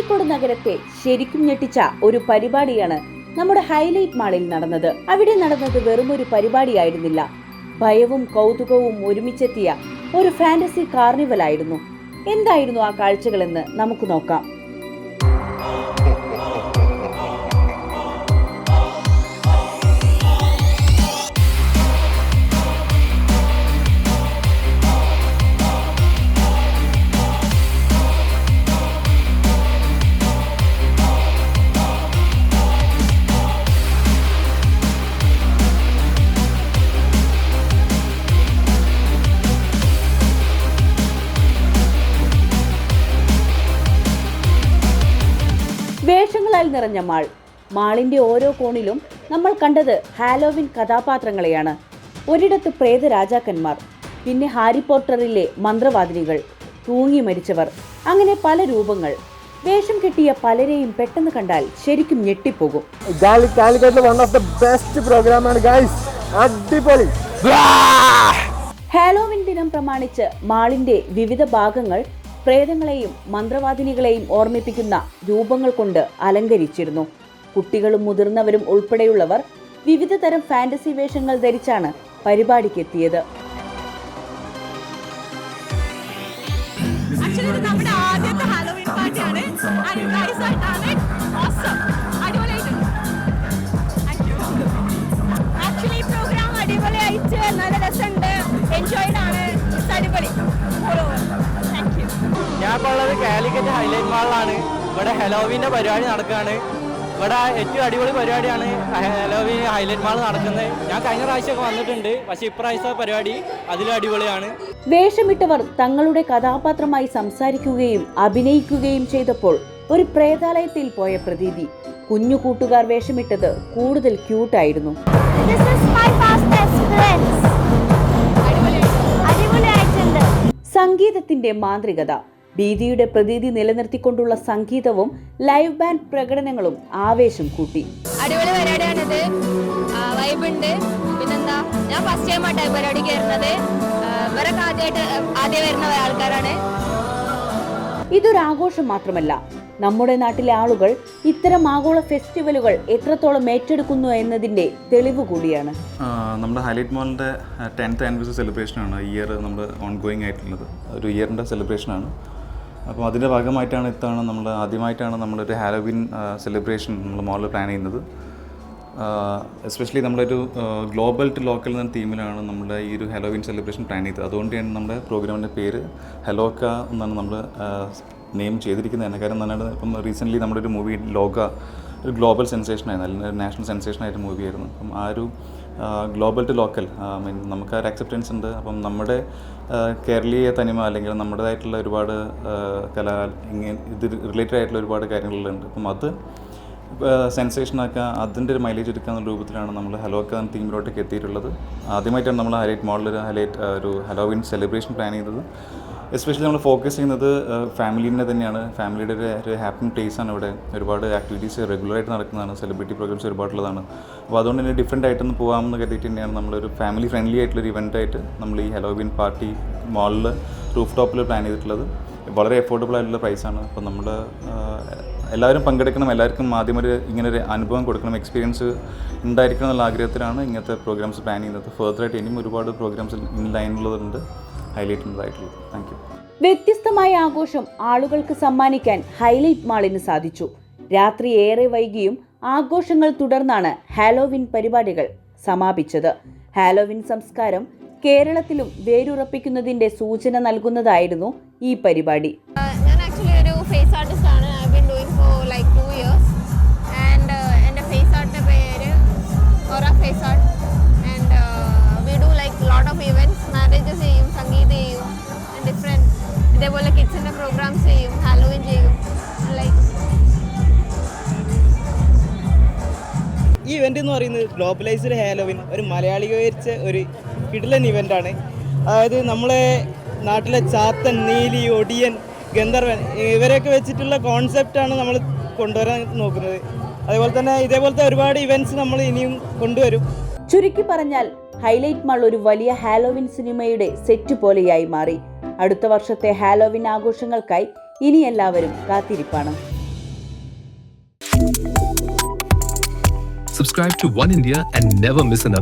കോഴിക്കോട് നഗരത്തെ ശരിക്കും ഞെട്ടിച്ച ഒരു പരിപാടിയാണ് നമ്മുടെ ഹൈലൈറ്റ് മാളിൽ നടന്നത്. അവിടെ നടന്നത് വെറും വെറുമൊരു പരിപാടിയായിരുന്നില്ല. ഭയവും കൗതുകവും ഒരുമിച്ചെത്തിയ ഒരു ഫാന്റസി കാർണിവൽ ആയിരുന്നു എന്തായിരുന്നു ആ കാഴ്ചകളെന്ന് നമുക്ക് നോക്കാം. വേഷങ്ങളാൽ നിറഞ്ഞ മാൾ. മാളിന്റെ ഓരോ കോണിലും നമ്മൾ കണ്ടത് ഹാലോവിൻ കഥാപാത്രങ്ങളെയാണ്. ഒരിടത്ത് പ്രേത രാജാക്കന്മാർ പിന്നെ ഹാരി പോട്ടറിലെ മന്ത്രവാദിനികൾ തൂങ്ങി മരിച്ചവർ അങ്ങനെ പല രൂപങ്ങൾ. വേഷം കെട്ടിയ പലരെയും പെട്ടെന്ന് കണ്ടാൽ ശരിക്കും ഞെട്ടിപ്പോകും. ഹാലോവിൻ ദിനം പ്രമാണിച്ച് മാളിന്റെ വിവിധ ഭാഗങ്ങൾ പ്രേതങ്ങളെയും മന്ത്രവാദിനികളെയും ഓർമ്മിപ്പിക്കുന്ന രൂപങ്ങൾ കൊണ്ട് അലങ്കരിച്ചിരുന്നു. കുട്ടികളും മുതിർന്നവരും ഉൾപ്പെടെയുള്ളവർ വിവിധ തരം ഫാന്റസി വേഷങ്ങൾ ധരിച്ചാണ് പരിപാടിക്കെത്തിയത്. എത്തിയത് ആക്ച്വലി പ്രോഗ്രാം അടിപൊളിയായിട്ട് നല്ല രസമുണ്ട്. എൻജോയ്ഡ് ഉള്ളത് കാലിക്കറ്റ് ഹൈലൈറ്റ് മാളിലാണ് ഇവിടെ ഹെലോവിന്റെ പരിപാടി നടക്കുകയാണ് ഇവിടെ ഏറ്റവും അടിപൊളി പരിപാടിയാണ് ഹെലോവിൻ ഹൈലൈറ്റ് മാൾ നടക്കുന്നത്. ഞാൻ കഴിഞ്ഞ പ്രാവശ്യമൊക്കെ വന്നിട്ടുണ്ട് പക്ഷേ ഇപ്രാവശ്യത്തെ പരിപാടി അതിലും അടിപൊളിയാണ്. വേഷമിട്ടവർ തങ്ങളുടെ കഥാപാത്രമായി സംസാരിക്കുകയും അഭിനയിക്കുകയും ചെയ്തപ്പോൾ ഒരു പ്രേതാലയത്തിൽ പോയ പ്രതീതി കുഞ്ഞു കൂട്ടുകാർ വേഷമിട്ടത് കൂടുതൽ ക്യൂട്ടായിരുന്നു സംഗീതത്തിന്റെ മാന്ത്രികത ഭീതിയുടെ പ്രതീതി നിലനിർത്തിക്കൊണ്ടുള്ള സംഗീതവും ലൈവ് ബാൻഡ് പ്രകടനങ്ങളും ആവേശം കൂട്ടി. അടിപൊളി പരിപാടിയാണിത്. വൈബ് ഉണ്ട്. പിന്നെന്താ? ഞാൻ ഫസ്റ്റ് ടൈം പരിപാടി കയറുന്നത്. ഇവരൊക്കെ ആദ്യമായിട്ട് ആദ്യം വരുന്ന ആൾക്കാരാണ്. ഇതൊരാഘോഷം മാത്രമല്ല. നമ്മുടെ നാട്ടിലെ ആളുകൾ ഇത്തരം ആഗോള ഫെസ്റ്റിവലുകൾ എത്രത്തോളം ഏറ്റെടുക്കുന്നു എന്നതിന്റെ തെളിവ് കൂടിയാണ്. നമ്മുടെ ഹൈലൈറ്റ് മോളിന്റെ ടെൻത്ത് ആനിവേഴ്സറി സെലിബ്രേഷനാണ് ഈ ഇയർ നമ്മൾ ഓൺ ഗോയിങ് ആയിട്ടുള്ളത് ഒരു ഇയറിന്റെ സെലിബ്രേഷനാണ് അപ്പോൾ അതിന്റെ ഭാഗമായിട്ടാണ് ഇത്തവണ നമ്മൾ ആദ്യമായിട്ടാണ് നമ്മളൊരു ഹാലോവിൻ സെലിബ്രേഷൻ നമ്മൾ മോളിൽ പ്ലാൻ ചെയ്യുന്നത്. എസ്പെഷ്യലി നമ്മളൊരു ഗ്ലോബൽ ടു ലോക്കൽ എന്ന തീമിലാണ് നമ്മുടെ ഈ ഒരു ഹലോവിൻ സെലിബ്രേഷൻ പ്ലാൻ ചെയ്തത്. അതുകൊണ്ടാണ് നമ്മുടെ പ്രോഗ്രാമിന്റെ പേര് ഹലോക്ക എന്നാണ് നമ്മൾ നെയിം ചെയ്തിരിക്കുന്നത്. തന്നെ കാരണം എന്താണ് ഇപ്പം റീസെന്റ്ലി നമ്മുടെ ഒരു മൂവി ലോക ഒരു ഗ്ലോബൽ സെൻസേഷൻ ആയിരുന്നു. അല്ലെങ്കിൽ ഒരു നാഷണൽ സെൻസേഷൻ ആയിട്ട് മൂവി ആയിരുന്നു. അപ്പം ആ ഒരു global to local I mean നമുക്ക് ഒരു അക്സെപ്റ്റൻസ് ഉണ്ട്. അപ്പം നമ്മുടെ കേരളീയ തനിമ അല്ലെങ്കിൽ നമ്മുടേതായിട്ടുള്ള ഒരുപാട് കല ഇങ്ങനെ ഇത് റിലേറ്റഡ് ആയിട്ടുള്ള ഒരുപാട് കാര്യങ്ങളുണ്ട്. അപ്പം അത് സെൻസേഷനാക്കുക അതിന്റെ ഒരു മൈലേജ് എടുക്കുക എന്ന രൂപത്തിലാണ് നമ്മൾ ഹലോ എന്ന തീമിലോട്ടേക്ക് എത്തിയിട്ടുള്ളത്. ആദ്യമായിട്ടാണ് നമ്മൾ ഹൈലൈറ്റ് മോളിൽ ഒരു ഹൈലൈറ്റ് ഒരു ഹലോവിൻ സെലിബ്രേഷൻ പ്ലാൻ ചെയ്തത്. എസ്പെഷ്യലി നമ്മൾ ഫോക്കസ് ചെയ്യുന്നത് ഫാമിലീനെ തന്നെയാണ്. ഫാമിലിയുടെ ഒരു ഹാപ്പി പ്ലേസ് ആണ് ഇവിടെ. ഒരുപാട് ആക്ടിവിറ്റീസ് റെഗുലറായിട്ട് നടക്കുന്നതാണ്. സെലിബ്രിറ്റി പ്രോഗ്രാംസ് ഒരുപാടുള്ളതാണ്. അപ്പോൾ അതുകൊണ്ട് തന്നെ ഡിഫറെന്റ് ആയിട്ടൊന്ന് പോകാമെന്ന് കരുതിയിട്ട് തന്നെയാണ് നമ്മളൊരു ഫാമിലി ഫ്രണ്ട്ലി ആയിട്ടുള്ളൊരു ഇവന്റ് ആയിട്ട് നമ്മൾ ഈ ഹലോബിൻ പാർട്ടി മാളിൽ റൂഫ് ടോപ്പിൽ പ്ലാൻ ചെയ്തിട്ടുള്ളത്. വളരെ അഫോർഡബിൾ ആയിട്ടുള്ള പ്രൈസാണ് അപ്പോൾ നമ്മൾ എല്ലാവരും പങ്കെടുക്കണം. എല്ലാവർക്കും ആദ്യം ഒരു ഇങ്ങനെ ഒരു അനുഭവം കൊടുക്കണം. എക്സ്പീരിയൻസ് ഉണ്ടായിരിക്കണം എന്നുള്ള ആഗ്രഹത്തിലാണ് ഇങ്ങനത്തെ പ്രോഗ്രാംസ് പ്ലാൻ ചെയ്യുന്നത്. ഫർദറായിട്ട് ഇനിയും ഒരുപാട് പ്രോഗ്രാംസ് ഇൻ ലൈനിലുള്ളതുണ്ട് വ്യത്യസ്തമായ ആഘോഷം ആളുകൾക്ക് സമ്മാനിക്കാൻ ഹൈലൈറ്റ് മാളിന് സാധിച്ചു. രാത്രി ഏറെ വൈകിയും ആഘോഷങ്ങൾ തുടർന്നാണ് ഹാലോവിൻ പരിപാടികൾ സമാപിച്ചത്. ഹാലോവിൻ സംസ്കാരം കേരളത്തിലും വേരുറപ്പിക്കുന്നതിന്റെ സൂചന നൽകുന്നതായിരുന്നു ഈ പരിപാടി. പ്രോഗ്രാംസ് ചെയ്യും ഹാലോവിൻ ചെയ്യും ലൈക്ക് ഈ ഇവന്റ് എന്ന് പറയുന്നത് ഗ്ലോബലൈസ്ഡ് ഹാലോവിൻ ഒരു മലയാളീകരിച്ച ഒരു കിടിലൻ ഇവന്റാണ് അതായത് നമ്മളെ നാട്ടിലെ ചാത്തൻ നീലി ഒടിയൻ ഗന്ധർവൻ ഇവരെയൊക്കെ വെച്ചിട്ടുള്ള കോൺസെപ്റ്റാണ് നമ്മൾ കൊണ്ടുവരാൻ നോക്കുന്നത്. അതേപോലെ തന്നെ ഇതേപോലത്തെ ഒരുപാട് ഇവന്റ്സ് നമ്മൾ ഇനിയും കൊണ്ടുവരും. ചുരുക്കി പറഞ്ഞാൽ ഹൈലൈറ്റ് മാൾ ഒരു വലിയ ഹാലോവിൻ സിനിമയുടെ സെറ്റ് പോലെയായി മാറി അടുത്ത വർഷത്തെ ഹാലോവിൻ ആഘോഷങ്ങൾക്കായി ഇനി എല്ലാവരും കാത്തിരിപ്പാണ് Subscribe to One India and never miss an.